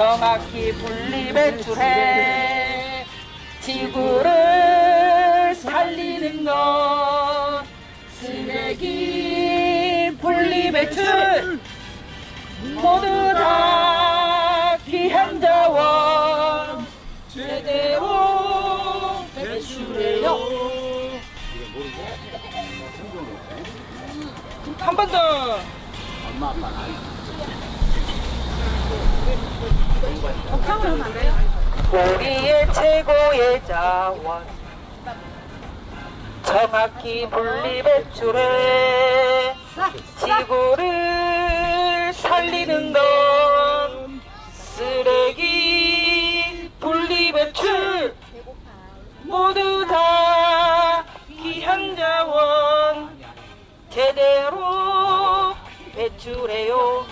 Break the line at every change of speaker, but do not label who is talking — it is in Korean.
정확히 분리배출해 지구를 살리는 것. 쓰레기 분리배출 모두 다 귀한 자원. 제대로 배출해요. 한 번 더. 우리의 최고의 자원. 정확히 분리배출해 지구를 살리는 건 쓰레기 분리배출. 모두 다 귀한 자원 제대로 배출해요